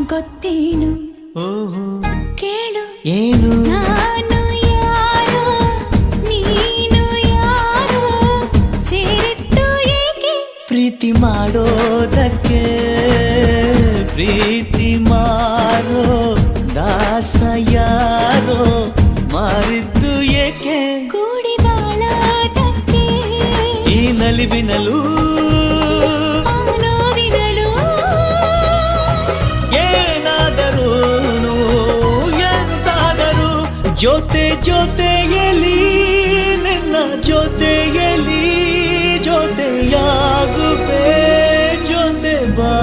ಗೊತ್ತೇನು? ಓಹೋ. ಕೇಳು. ಏನು? ನಾನು ಯಾರು? ನೀನು ಯಾರು? ಸೇರಿದ್ದು ಏಕೆ? ಪ್ರೀತಿ ಮಾಡೋದಕ್ಕೆ ಪ್ರೀತಿ ಮಾರೋ ದಾಸ ಯಾರೋ? ಮಾರಿದ್ದು ಏಕೆ? ಕೂಡಿ ಬಾಳೋದಕ್ಕೆ. ಈ ನಲಿವಿನಲು ಏನಾದರೂ ಎಂತಾದರೂ ಜೊತೆ ಜೊತೆಯಲ್ಲಿ ನಿನ್ನ ಜೊತೆಯಲ್ಲಿ ಜೊತೆಯಾಗುವೆ ಜೊತೆ ಬಾ.